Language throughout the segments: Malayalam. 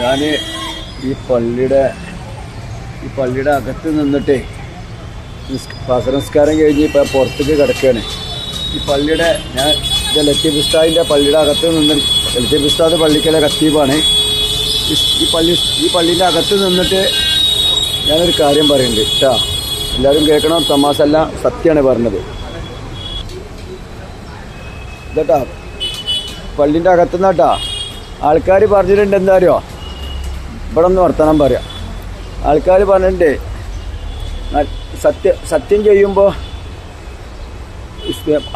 ഞാൻ ഈ പള്ളിയുടെ ഈ പള്ളിയുടെ അകത്ത് നിന്നിട്ടേ പാസനസ്കാരം കഴിഞ്ഞ് ഇപ്പം പുറത്തേക്ക് കിടക്കുകയാണ് ഈ പള്ളിയുടെ ഞാൻ ലത്തീഫ് ഉസ്താദിന്റെ പള്ളിയുടെ അകത്ത് നിന്ന് ലത്തീഫ് ഉസ്താദ് പള്ളിക്കലെ കത്തീപാണ് ഈ- പള്ളി ഈ പള്ളിന്റെ അകത്ത് നിന്നിട്ട് ഞാനൊരു കാര്യം പറയുന്നുണ്ട് കേട്ടാ. എല്ലാവരും കേൾക്കണം തമാസല്ല സത്യമാണ് പറഞ്ഞത്. ഇതട്ടാ പള്ളിന്റെ അകത്തുനിന്നാട്ടാ ആൾക്കാർ പറഞ്ഞിട്ടുണ്ട് എന്താ അറിയോ? ഇവിടെ ഒന്ന് വർത്തമാനം പറയാം. ആൾക്കാർ പറഞ്ഞിട്ടുണ്ട് ന- സത്യ സത്യം ചെയ്യുമ്പോൾ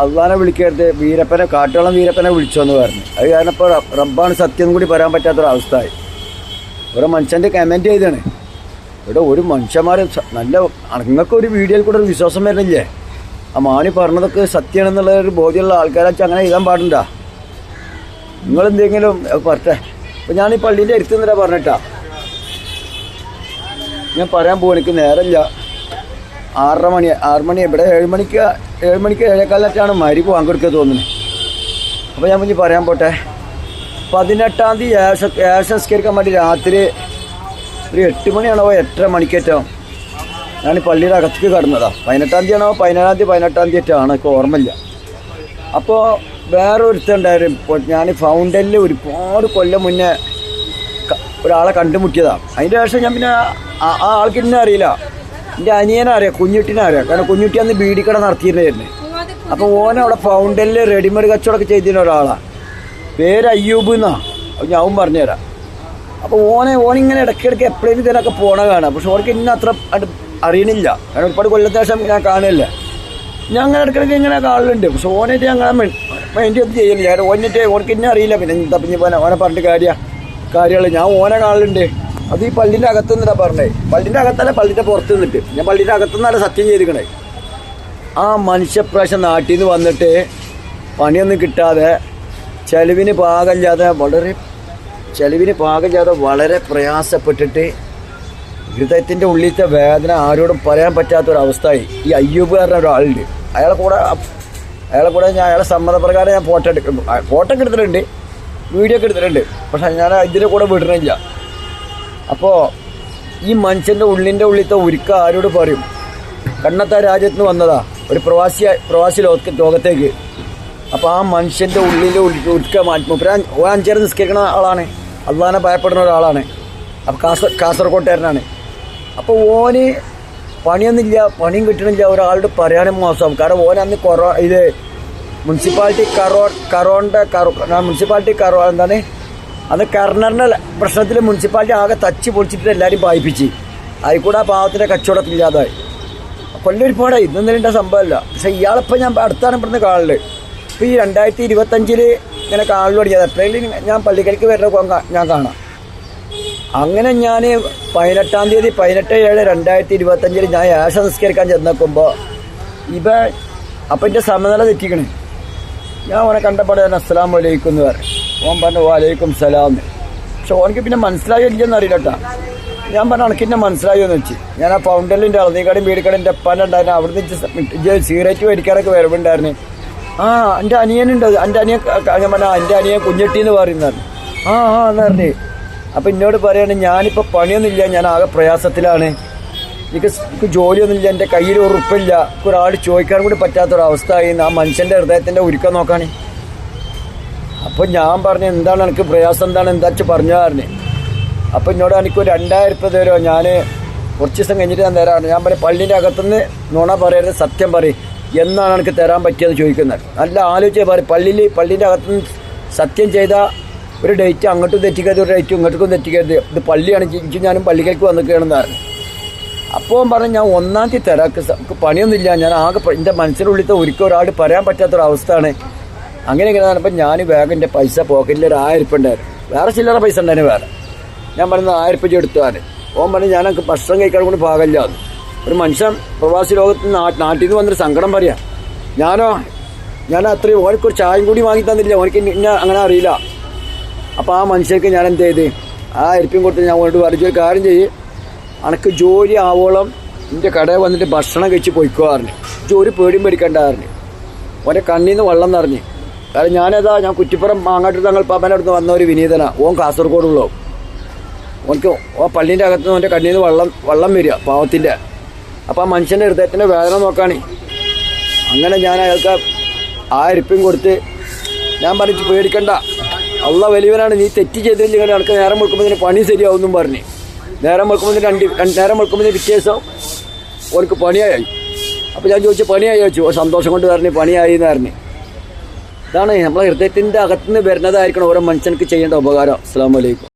അള്ളാനെ വിളിക്കരുത് വീരപ്പനെ കാട്ടോളം വീരപ്പനെ വിളിച്ചോന്ന് പറഞ്ഞു. അത് കാരണം ഇപ്പോൾ റബ്ബാണ് സത്യം കൂടി പറയാൻ പറ്റാത്തൊരവസ്ഥയായി ഇവിടെ മനുഷ്യന്റെ കമന്റ് ചെയ്താണ് ഇവിടെ ഒരു മനുഷ്യന്മാർ നല്ല നിങ്ങൾക്ക് ഒരു വീഡിയോയിൽ കൂടെ ഒരു വിശ്വാസം വരുന്നില്ലേ? ആ മാണി പറഞ്ഞതൊക്കെ സത്യമാണെന്നുള്ള ഒരു ബോധ്യമുള്ള ആൾക്കാരെ അങ്ങനെ എഴുതാൻ പാടുണ്ടോ? നിങ്ങളെന്തെങ്കിലും പറട്ടെ അപ്പം ഞാൻ ഈ പള്ളീന്റെ അടുത്ത് നിന്നിട്ടാ പറഞ്ഞിട്ടാ. ഞാൻ പറയാൻ പോകും എനിക്ക് നേരമില്ല ആറര മണി ആറ് മണി ഇവിടെ ഏഴ് മണിക്ക് ഏഴ് മണിക്ക് ഏഴേക്കാലിലാണ് മരിപ്പ് പങ്കെടുക്കുക തോന്നുന്നത് അപ്പോൾ ഞാൻ മുന്നിൽ പറയാൻ പോട്ടെ. പതിനെട്ടാം തീയതി ഏഷ ഏഷ നിസ്കരിക്കാൻ വേണ്ടി രാത്രി ഒരു എട്ട് മണിയാണോ എട്ടര മണിക്കേറ്റോ? ഞാൻ പള്ളിയുടെ അകത്തേക്ക് കടന്നതാ. പതിനെട്ടാം തീയതി ആണോ പതിനേഴാം തീയതി പതിനെട്ടാം തീയതി ആയിട്ടാണ് എനിക്ക് ഓർമ്മയില്ല. അപ്പോൾ വേറെ ഇപ്പോൾ ഞാൻ ഫൗണ്ടനിൽ ഒരുപാട് കൊല്ലം മുന്നേ ഒരാളെ കണ്ടുമുട്ടിയതാണ് അതിന്റെ ശേഷം ഞാൻ പിന്നെ ആ- ആൾക്ക് എന്നെ അറിയില്ല. എന്റെ അനിയനെ അറിയാം കുഞ്ഞുട്ടിനെ അറിയാം. കാരണം കുഞ്ഞുട്ടി അന്ന് ബീഡിക്കട നടത്തിയിരുന്നായിരുന്നു അപ്പോൾ ഓനെ അവിടെ ഫൗണ്ടനിൽ റെഡിമെയ്ഡ് കച്ചവടമൊക്കെ ചെയ്തിരുന്ന ഒരാളാണ് പേര് അയ്യൂബ് എന്നാണ് അത് ഞാൻ പറഞ്ഞുതരാം. അപ്പോൾ ഓനെ ഓനിങ്ങനെ ഇടയ്ക്കിടയ്ക്ക് എപ്പോഴും ഇതിനൊക്കെ പോണ കാണാം. പക്ഷെ ഓർക്ക് ഇന്ന അത്ര അറിയണില്ല. കാരണം ഒരുപാട് കൊല്ലത്തേശം ഞാൻ കാണില്ല ഞാൻ അങ്ങനെ ഇടയ്ക്കിടയ്ക്ക് ഇങ്ങനെ കാണലുണ്ട്. പക്ഷെ കാണാൻ മൈൻഡ് ഒന്നും ചെയ്യില്ല ഞാൻ ഓനിട്ട് ഓനക്ക് ഇന്നെ അറിയില്ല. പിന്നെ എന്താ പിന്നെ ഓനെ ഓനെ പറഞ്ഞിട്ട് കാര്യ കാര്യമുള്ള ഞാൻ ഓനെ കാണലുണ്ട്. അത് ഈ പള്ളിന്റെ അകത്ത് നിന്നിട്ടാ പറഞ്ഞേ. പള്ളിന്റെ അകത്തല്ല പള്ളിന്റെ പുറത്ത് നിന്നിട്ട്. ഞാൻ പള്ളിന്റെ അകത്ത് നിന്നാണ് സത്യം ചെയ്തിരിക്കണേ. ആ മനുഷ്യപ്രാവശ്യം നാട്ടിൽ നിന്ന് വന്നിട്ട് പണിയൊന്നും കിട്ടാതെ ചെലവിന് പാകമില്ലാതെ വളരെ ചെലവിന് പാകമില്ലാതെ വളരെ പ്രയാസപ്പെട്ടിട്ട് ഹൃദയത്തിന്റെ ഉള്ളിലത്തെ വേദന ആരോടും പറയാൻ പറ്റാത്തൊരവസ്ഥയായി. ഈ അയ്യൂബ് പറഞ്ഞ ഒരാളുണ്ട്. അയാളെ കൂടെ അയാളെ കൂടെ ഞാൻ അയാളെ സമ്മതപ്രകാരം ഞാൻ ഫോട്ടോ എടുക്കും ഫോട്ടോ ഒക്കെ എടുത്തിട്ടുണ്ട്. വീഡിയോ ഒക്കെ എടുത്തിട്ടുണ്ട്. പക്ഷെ ഞാൻ ഇതിന്റെ കൂടെ വിടണില്ല അപ്പോൾ ഈ മനുഷ്യന്റെ ഉള്ളിന്റെ ഉള്ളിലത്തെ ഉരുക്ക ആരോട് പറയും? കണ്ണത്ത രാജ്യത്ത് നിന്ന് വന്നതാ. ഒരു പ്രവാസി പ്രവാസി ലോക ലോകത്തേക്ക്. അപ്പോൾ ആ മനുഷ്യന്റെ ഉള്ളിലെ ഉരുക്ക മാറ്റും ഓ അഞ്ചേരം നിസ്കരിക്കുന്ന ആളാണ്. അള്ളാനെ ഭയപ്പെടുന്ന ഒരാളാണ്. അപ്പോൾ കാസർ കാസർകോട്ടുകാരനാണ് അപ്പോൾ ഓന് പണിയൊന്നുമില്ല പണിയും കിട്ടണില്ല. ഒരാളോട് പറയാനും മോശം. കാരണം ഓൻ അന്ന് കൊറോ ഇത് മുനിസിപ്പാലിറ്റി കറോ കറോണ്ട കറോ മുനിസിപ്പാലിറ്റി കറോ എന്താണ്? അത് കർണറിന്റെ പ്രശ്നത്തിൽ മുനിസിപ്പാലിറ്റി ആകെ തച്ച് പൊളിച്ചിട്ട് എല്ലാവരും പായിപ്പിച്ച്. അതിൽക്കൂടെ ആ പാവത്തിന്റെ കച്ചവടത്തിൽ ഇല്ലാതായി. കൊല്ലൊരു ഒരുപാടായി. ഇതൊന്നും രണ്ടാ സംഭവമല്ല. പക്ഷെ ഇയാളിപ്പോൾ ഞാൻ അടുത്താണ് ഇവിടുന്ന് കാണൽ. ഇപ്പോൾ ഈ രണ്ടായിരത്തി ഇരുപത്തഞ്ചിൽ ഇങ്ങനെ കാണൽ തുടങ്ങിയത്. എപ്പോഴെങ്കിലും ഞാൻ പള്ളിക്കലേക്ക് വരുന്ന ഞാൻ കാണാം. അങ്ങനെ ഞാൻ പതിനെട്ടാം തീയതി പതിനെട്ട് ഏഴ് രണ്ടായിരത്തി ഇരുപത്തഞ്ചിൽ ഞാൻ ഏഷ നിസ്കരിക്കാൻ ചെന്നേക്കുമ്പോൾ ഇവ അപ്പം എന്റെ സമനില തെറ്റിക്കണേ. ഞാൻ അവനെ കണ്ടപ്പോൾ ഞാൻ അസ്സലാം വലൈക്കും എന്ന് പറഞ്ഞു. ഓൻ പറഞ്ഞു വലൈക്കും സലാം പക്ഷെ ഓനക്ക് പിന്നെ മനസ്സിലായോ ഇല്ലെന്ന് അറിയില്ല കേട്ടോ ഞാൻ പറഞ്ഞു അനക്ക് എന്നെ മനസ്സിലായോ എന്ന് വെച്ച്. ഞാൻ ആ ഫൗണ്ടലിന്റെ അളനീക്കടയും വീടിക്കടയും ഡപ്പാന്റെ ഉണ്ടായിരുന്നു. അവിടുന്ന് സിഗരറ്റ് മേടിക്കാനൊക്കെ വരവുണ്ടായിരുന്നു. ആ എന്റെ അനിയനുണ്ട് എന്റെ അനിയൻ ഞാൻ പറഞ്ഞ എന്റെ അനിയൻ കുഞ്ഞെട്ടി എന്ന് പറയുന്നതാണ് ആ ആ എന്ന് പറഞ്ഞു. അപ്പം എന്നോട് പറയാണ് ഞാനിപ്പോൾ പണിയൊന്നുമില്ല ഞാൻ ആകെ പ്രയാസത്തിലാണ്. എനിക്ക് എനിക്ക് ജോലിയൊന്നുമില്ല എന്റെ കയ്യിൽ ഉറപ്പില്ല. ഒരാൾ ചോദിക്കാൻ കൂടി പറ്റാത്തൊരവസ്ഥ ആയി ആ മനുഷ്യന്റെ ഹൃദയത്തിന്റെ ഒരുക്കം നോക്കാണ് അപ്പോൾ ഞാൻ പറഞ്ഞു എന്താണ് എനിക്ക് പ്രയാസം? എന്താണ് എന്താ വെച്ച് പറഞ്ഞു പറഞ്ഞു. അപ്പോൾ എന്നോട് എനിക്ക് രണ്ടായിരം രൂപ തരുമോ? ഞാൻ കുറച്ച് ദിവസം കഴിഞ്ഞിട്ട് ഞാൻ തരാറുണ്ട് ഞാൻ പറയും പള്ളിന്റെ അകത്തുനിന്ന് നുണ പറയരുത് സത്യം പറയും. എന്നാണ് എനിക്ക് തരാൻ പറ്റിയത്? ചോദിക്കുന്നത് നല്ല ആലോചിച്ച് പറയും. പള്ളിയിൽ പള്ളിന്റെ അകത്തുനിന്ന് സത്യം ചെയ്ത ഒരു ഡേറ്റ് അങ്ങോട്ടും തെറ്റിക്കരുത് ഒരു ഡേറ്റ് ഇങ്ങോട്ടും തെറ്റിക്കരുത്. ഇത് പള്ളിയാണ് എനിക്ക് ഞാനും പള്ളിക്കേക്ക് വന്നിക്കുകയാണെന്ന് പറഞ്ഞു. അപ്പോൾ പറഞ്ഞു ഞാൻ ഒന്നാം തീയതി തരാം പണിയൊന്നുമില്ല. ഞാൻ ആകെ എന്റെ മനസ്സിനുള്ളിലത്തെ ഒരിക്കൽ ഒരാൾ പറയാൻ പറ്റാത്തൊരവസ്ഥയാണ്. അങ്ങനെ ഇങ്ങനെ ഞാൻ വേഗം എന്റെ പൈസ പോക്കറ്റിൽ ഒരു ആയിരം ഉറുപ്പ് ഉണ്ടായിരുന്നു. വേറെ ചില്ലറ പൈസ ഉണ്ടായിരുന്നു വേറെ. ഞാൻ പറഞ്ഞു ആയിരം ഉറുപ്പ് എടുത്താൽ ഓൻ പറഞ്ഞു ഞാൻ എനിക്ക് ഭക്ഷണം കഴിക്കാൻ കൂടി പാകമില്ല ഒരു മനുഷ്യൻ പ്രവാസി ലോകത്ത് നാട്ടിൽ നിന്ന് വന്നൊരു സങ്കടം പറയാം. ഞാനോ ഞാൻ അത്രയും ഓനക്കൊരു ചായം കൂടി വാങ്ങി തന്നില്ല ഓനക്ക് ഇന്ന അങ്ങനെ അറിയില്ല. അപ്പോൾ ആ മനുഷ്യർക്ക് ഞാൻ എന്ത് ചെയ്ത്? ആ അരിപ്പയും കൊടുത്ത് ഞാൻ കൊണ്ട് പറഞ്ഞു ഒരു കാര്യം ചെയ്യ് അനക്ക് ജോലി ആവോളം എന്റെ കടയിൽ വന്നിട്ട് ഭക്ഷണം കഴിച്ച് പോയിക്കോ പറഞ്ഞു. ജോലി പേടിയും പേടിക്കണ്ടായിരുന്നു ഓന്റെ കണ്ണിൽ നിന്ന് വെള്ളം നിറഞ്ഞ്. കാരണം ഞാനേതാ ഞാൻ കുറ്റിപ്പുറം മാങ്ങാട്ടൂർ തങ്ങൾ പാപ്പന്റെ അടുത്ത് വന്ന ഒരു വിനീതനാ. ഓൻ കാസർഗോഡുള്ളോ ഓനക്ക് ആ പള്ളീന്റെ അകത്ത് നിന്ന് ഓന്റെ കണ്ണിൽ നിന്ന് വെള്ളം വെള്ളം വരിക പാവത്തിന്റെ അപ്പോൾ ആ മനുഷ്യന്റെ ഹൃദയത്തിന്റെ വേദന നോക്കാണ്. അങ്ങനെ ഞാൻ അയാൾക്ക് ആ അരിപ്പും കൊടുത്ത് ഞാൻ പറഞ്ഞു പേടിക്കണ്ട. അള്ള വലിയവനാണ് നീ തെറ്റ് ചെയ്തില്ലെങ്കിൽ അയാൾക്ക് നേരം വെക്കുമ്പോൾ പണി ശരിയാവുമെന്നും പറഞ്ഞ്. നേരം വെക്കുമ്പോൾ രണ്ട് നേരം വെക്കുമ്പോൾ ദിവസം ഓനക്ക് പണിയായി. അപ്പോൾ ഞാൻ ചോദിച്ചു പണിയായി? ചോദിച്ചു. സന്തോഷം കൊണ്ട് പറഞ്ഞു പണിയായി എന്ന് പറഞ്ഞു. ഇതാണ് നമ്മളെ ഹൃദയത്തിന്റെ അകത്തുനിന്ന് വരുന്നതായിരിക്കണം ഓരോ മനുഷ്യർക്ക് ചെയ്യേണ്ട ഉപകാരം. അസ്സാം വലൈക്കും